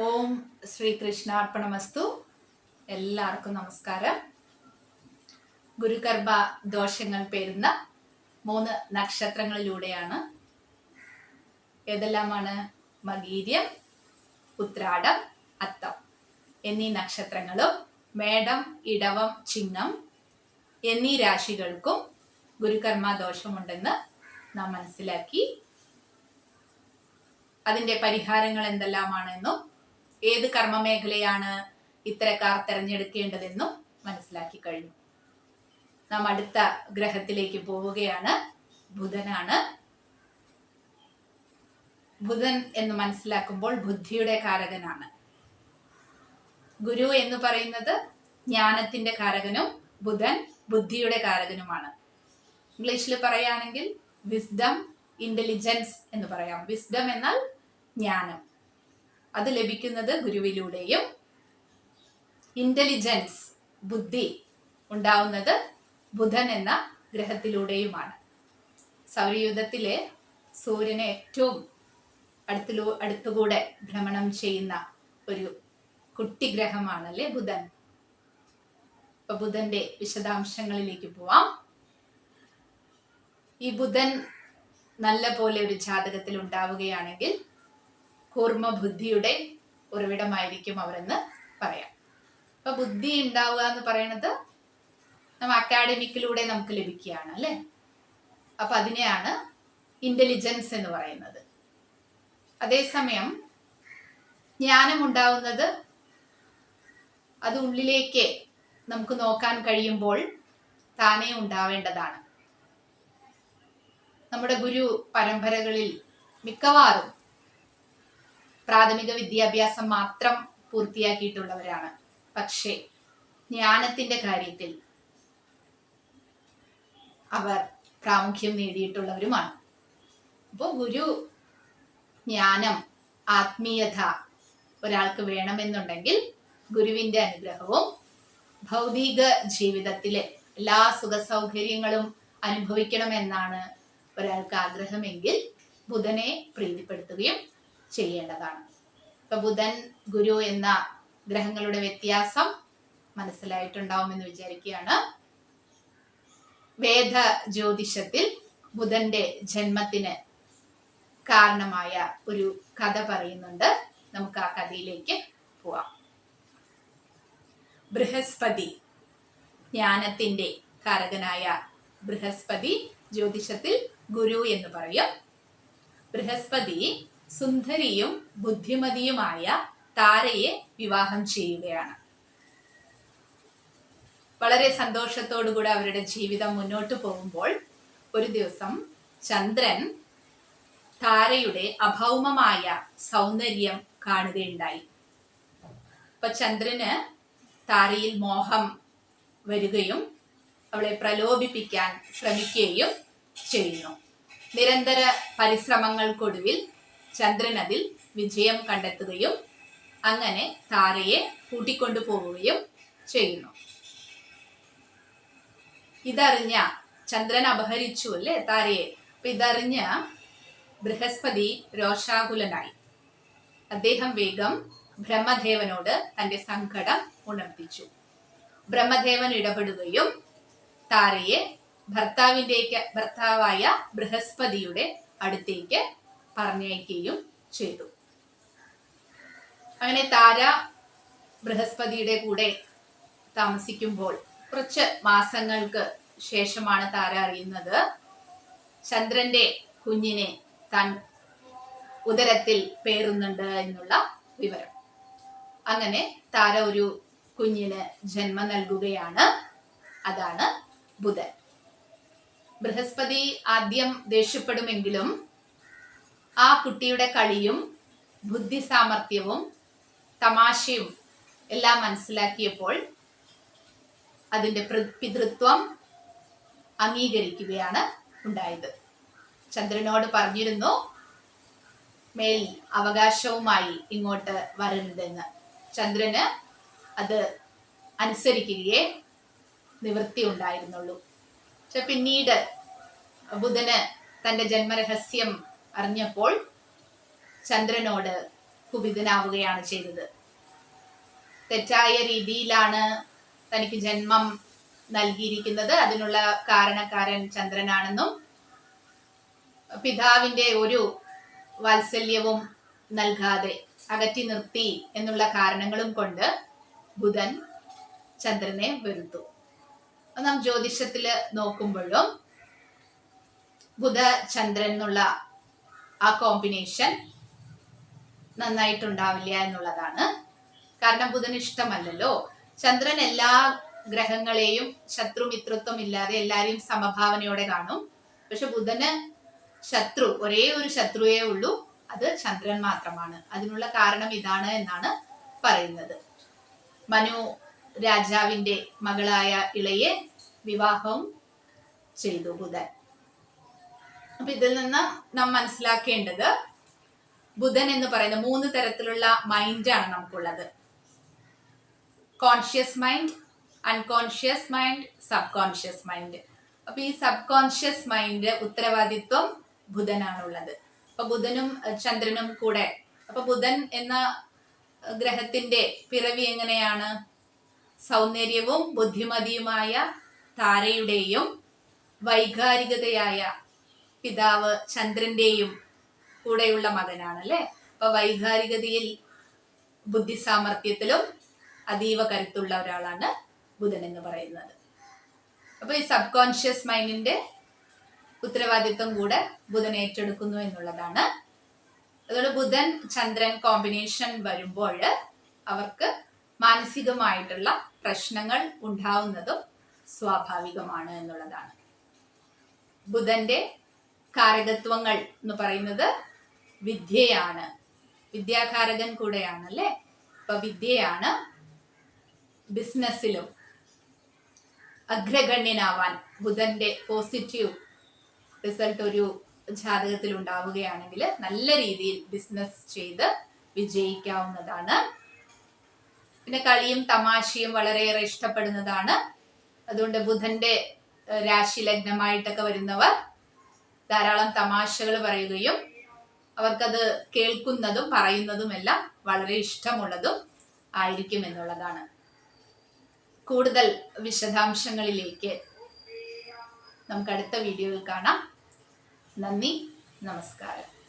ഓം ശ്രീകൃഷ്ണാർപ്പണമസ്തു. എല്ലാവർക്കും നമസ്കാരം. ഗുരുകർഭ ദോഷങ്ങൾ പേരുന്ന മൂന്ന് നക്ഷത്രങ്ങളിലൂടെയാണ്. ഏതെല്ലാമാണ്? മകീര്യം ഉത്രാടം അത്തം എന്നീ നക്ഷത്രങ്ങളും മേടം ഇടവം ചിങ്ങം എന്നീ രാശികൾക്കും ഗുരുകർമ്മ ദോഷമുണ്ടെന്ന് നാം മനസ്സിലാക്കി. അതിന്റെ പരിഹാരങ്ങൾ എന്തെല്ലാമാണെന്നും ഏത് കർമ്മമേഖലയാണ് ഇത്തരക്കാർ തിരഞ്ഞെടുക്കേണ്ടതെന്നും മനസ്സിലാക്കി കഴിഞ്ഞു. നാം അടുത്ത ഗ്രഹത്തിലേക്ക് പോവുകയാണ്. ബുധനാണ്. ബുധൻ എന്ന് മനസ്സിലാക്കുമ്പോൾ ബുദ്ധിയുടെ കാരകനാണ്. ഗുരു എന്ന് പറയുന്നത് ജ്ഞാനത്തിന്റെ കാരകനും ബുധൻ ബുദ്ധിയുടെ കാരകനുമാണ്. ഇംഗ്ലീഷിൽ പറയുകയാണെങ്കിൽ വിസ്ഡം ഇന്റലിജൻസ് എന്ന് പറയാം. വിസ്ഡം എന്നാൽ ജ്ഞാനം. അത് ലഭിക്കുന്നത് ഗുരുവിലൂടെയും ഇന്റലിജൻസ് ബുദ്ധി ഉണ്ടാവുന്നത് ബുധൻ എന്ന ഗ്രഹത്തിലൂടെയുമാണ്. സൗരയൂഥത്തിലെ സൂര്യനെ ഏറ്റവും അടുത്തിലൂ അടുത്തുകൂടെ ഭ്രമണം ചെയ്യുന്ന ഒരു കുട്ടി ഗ്രഹമാണല്ലേ ബുധൻ. അപ്പൊ ബുധന്റെ വിശദാംശങ്ങളിലേക്ക് പോവാം. ഈ ബുധൻ നല്ല പോലെ ഒരു ജാതകത്തിൽ ഉണ്ടാവുകയാണെങ്കിൽ കൂർമ്മ ബുദ്ധിയുടെ ഉറവിടമായിരിക്കും അവരെന്ന് പറയാം. അപ്പൊ ബുദ്ധി ഉണ്ടാവുക എന്ന് പറയുന്നത് നമ്മ അക്കാഡമിക്കിലൂടെ നമുക്ക് ലഭിക്കുകയാണ് അല്ലെ? അപ്പൊ അതിനെയാണ് ഇന്റലിജൻസ് എന്ന് പറയുന്നത്. അതേസമയം ജ്ഞാനം ഉണ്ടാവുന്നത് അത് ഉള്ളിലേക്ക് നമുക്ക് നോക്കാൻ കഴിയുമ്പോൾ താനേ ഉണ്ടാവേണ്ടതാണ്. നമ്മുടെ ഗുരു പരമ്പരകളിൽ മിക്കവാറും പ്രാഥമിക വിദ്യാഭ്യാസം മാത്രം പൂർത്തിയാക്കിയിട്ടുള്ളവരാണ്. പക്ഷേ ജ്ഞാനത്തിന്റെ കാര്യത്തിൽ അവർ പ്രാമുഖ്യം നേടിയിട്ടുള്ളവരുമാണ്. അപ്പോൾ ഗുരു ജ്ഞാനം ആത്മീയത ഒരാൾക്ക് വേണമെന്നുണ്ടെങ്കിൽ ഗുരുവിന്റെ അനുഗ്രഹവും ഭൗതിക ജീവിതത്തിലെ എല്ലാ സുഖ സൗകര്യങ്ങളും അനുഭവിക്കണമെന്നാണ് ഒരാൾക്ക് ആഗ്രഹമെങ്കിൽ ബുധനെ പ്രീതിപ്പെടുത്തുകയും ചെയ്യേണ്ടതാണ്. ഇപ്പൊ ബുധൻ ഗുരു എന്ന ഗ്രഹങ്ങളുടെ വ്യത്യാസം മനസ്സിലായിട്ടുണ്ടാവുമെന്ന് വിചാരിക്കുകയാണ്. വേദ ജ്യോതിഷത്തിൽ ബുധന്റെ ജന്മത്തിന് കാരണമായ ഒരു കഥ പറയുന്നുണ്ട്. നമുക്ക് ആ കഥയിലേക്ക് പോവാം. ബൃഹസ്പതി ജ്ഞാനത്തിന്റെ കാരകനായ ബൃഹസ്പതി ജ്യോതിഷത്തിൽ ഗുരു എന്ന് പറയും. ബൃഹസ്പതി സുന്ദരിയും ബുദ്ധിമതിയുമായ താരയെ വിവാഹം ചെയ്യുകയാണ്. വളരെ സന്തോഷത്തോടുകൂടി അവരുടെ ജീവിതം മുന്നോട്ട് പോകുമ്പോൾ ഒരു ദിവസം ചന്ദ്രൻ താരയുടെ അഭൗമമായ സൗന്ദര്യം കാണുകയുണ്ടായി. അപ്പൊ ചന്ദ്രന് താരയിൽ മോഹം വരികയും അവളെ പ്രലോഭിപ്പിക്കാൻ ശ്രമിക്കുകയും ചെയ്യുന്നു. നിരന്തര പരിശ്രമങ്ങൾക്കൊടുവിൽ ചന്ദ്രൻ അതിൽ വിജയം കണ്ടെത്തുകയും അങ്ങനെ താരയെ കൂട്ടിക്കൊണ്ടു പോവുകയും ചെയ്യുന്നു. ഇതറിഞ്ഞ ചന്ദ്രൻ അപഹരിച്ചു അല്ലേ താരയെ? അപ്പൊ ഇതറിഞ്ഞ ബൃഹസ്പതി രോഷാകുലനായി. അദ്ദേഹം വേഗം ബ്രഹ്മദേവനോട് തന്റെ സങ്കടം ഉണർത്തിച്ചു. ബ്രഹ്മദേവൻ ഇടപെടുകയും താരയെ ഭർത്താവിന്റെ ഭർത്താവായ ബൃഹസ്പതിയുടെ അടുത്തേക്ക് പറഞ്ഞയക്കുകയും ചെയ്തു. അങ്ങനെ താര ബൃഹസ്പതിയുടെ കൂടെ താമസിക്കുമ്പോൾ കുറച്ച് മാസങ്ങൾക്ക് ശേഷമാണ് താര അറിയുന്നത്. ചന്ദ്രന്റെ കുഞ്ഞിനെ താൻ ഉദരത്തിൽ പേറുന്നുണ്ട് എന്നുള്ള വിവരം. അങ്ങനെ താര ഒരു കുഞ്ഞിന് ജന്മം നൽകുകയാണ്. അതാണ് ബുധൻ. ബൃഹസ്പതി ആദ്യം ദേഷ്യപ്പെടുമെങ്കിലും ആ കുട്ടിയുടെ കളിയും ബുദ്ധി സാമർഥ്യവും തമാശയും എല്ലാം മനസ്സിലാക്കിയപ്പോൾ അതിന്റെ പിതൃത്വം അംഗീകരിക്കുകയാണ് ഉണ്ടായത്. ചന്ദ്രനോട് പറഞ്ഞിരുന്നു മേൽ അവകാശവുമായി ഇങ്ങോട്ട് വരരുതെന്ന്. ചന്ദ്രന് അത് അനുസരിക്കുകയേ നിവൃത്തി ഉണ്ടായിരുന്നുള്ളൂ. പക്ഷെ പിന്നീട് ബുധന് തന്റെ ജന്മരഹസ്യം അറിഞ്ഞപ്പോൾ ചന്ദ്രനോട് കുപിതനാവുകയാണ് ചെയ്തത്. തെറ്റായ രീതിയിലാണ് തനിക്ക് ജന്മം നൽകിയിരിക്കുന്നത്. അതിനുള്ള കാരണക്കാരൻ ചന്ദ്രനാണെന്നും പിതാവിന്റെ ഒരു വാത്സല്യവും നൽകാതെ അകറ്റി നിർത്തി എന്നുള്ള കാരണങ്ങളും കൊണ്ട് ബുധൻ ചന്ദ്രനെ വെറുത്തു. നാം ജ്യോതിഷത്തിൽ നോക്കുമ്പോഴും ബുധ ചന്ദ്രൻ എന്നുള്ള ആ കോമ്പിനേഷൻ നന്നായിട്ടുണ്ടാവില്ല എന്നുള്ളതാണ്. കാരണം ബുധൻ ഇഷ്ടമല്ലല്ലോ. ചന്ദ്രൻ എല്ലാ ഗ്രഹങ്ങളെയും ശത്രുമിത്രത്വം ഇല്ലാതെ എല്ലാരെയും സമഭാവനയോടെ കാണും. പക്ഷെ ബുധന് ശത്രു ഒരേ ഒരു ശത്രുവേ ഉള്ളൂ. അത് ചന്ദ്രൻ മാത്രമാണ്. അതിനുള്ള കാരണം ഇതാണ് എന്നാണ് പറയുന്നത്. മനു രാജാവിന്റെ മകളായ ഇളയെ വിവാഹവും ചെയ്തു ബുധൻ. അപ്പൊ ഇതിൽ നിന്ന് നാം മനസ്സിലാക്കേണ്ടത് ബുധൻ എന്ന് പറയുന്ന മൂന്ന് തരത്തിലുള്ള മൈൻഡാണ് നമുക്കുള്ളത്. Conscious mind unconscious mind sub conscious mind അപ്പൊ ഈ സബ് കോൺഷ്യസ് മൈൻഡ് ഉത്തരവാദിത്വം ബുധനാണുള്ളത്. അപ്പൊ ബുധനും ചന്ദ്രനും കൂടെ. അപ്പൊ ബുധൻ എന്ന ഗ്രഹത്തിന്റെ പിറവി എങ്ങനെയാണ്? സൗന്ദര്യവും ബുദ്ധിമതിയുമായ താരയുടെയും വൈകാരികതയായ പിതാവ് ചന്ദ്രന്റെയും കൂടെയുള്ള മകനാണ് അല്ലെ അപ്പൊ വൈകാരികതയിൽ ബുദ്ധി സാമർഥ്യത്തിലും അതീവ കരുത്തുള്ള ഒരാളാണ് ബുധൻ എന്ന് പറയുന്നത്. അപ്പൊ ഈ സബ് കോൺഷ്യസ് മൈൻഡിന്റെ ഉത്തരവാദിത്വം കൂടെ ബുധൻ ഏറ്റെടുക്കുന്നു എന്നുള്ളതാണ്. അതുകൊണ്ട് ബുധൻ ചന്ദ്രൻ കോമ്പിനേഷൻ വരുമ്പോൾ അവർക്ക് മാനസികമായിട്ടുള്ള പ്രശ്നങ്ങൾ ഉണ്ടാവുന്നതും സ്വാഭാവികമാണ് എന്നുള്ളതാണ്. ബുധന്റെ കാരകത്വങ്ങൾ എന്ന് പറയുന്നത് വിദ്യയാണ്. വിദ്യാകാരകൻ കൂടെയാണ് അല്ലെ അപ്പൊ വിദ്യയാണ് ബിസിനസ്സിലും അഗ്രഗണ്യനാവാൻ ബുധന്റെ പോസിറ്റീവ് റിസൾട്ട് ഒരു ജാതകത്തിൽ ഉണ്ടാവുകയാണെങ്കിൽ നല്ല രീതിയിൽ ബിസിനസ് ചെയ്ത് വിജയിക്കാവുന്നതാണ്. പിന്നെ കളിയും തമാശയും വളരെയേറെ ഇഷ്ടപ്പെടുന്നതാണ്. അതുകൊണ്ട് ബുധന്റെ രാശി ലഗ്നമായിട്ടൊക്കെ വരുന്നവർ ധാരാളം തമാശകൾ പറയുകയും അവർക്കത് കേൾക്കുന്നതും പറയുന്നതുമെല്ലാം വളരെ ഇഷ്ടമുള്ളതും ആയിരിക്കും എന്നുള്ളതാണ്. കൂടുതൽ വിശദാംശങ്ങളിലേക്ക് നമുക്ക് അടുത്ത വീഡിയോയിൽ കാണാം. നന്ദി നമസ്കാരം.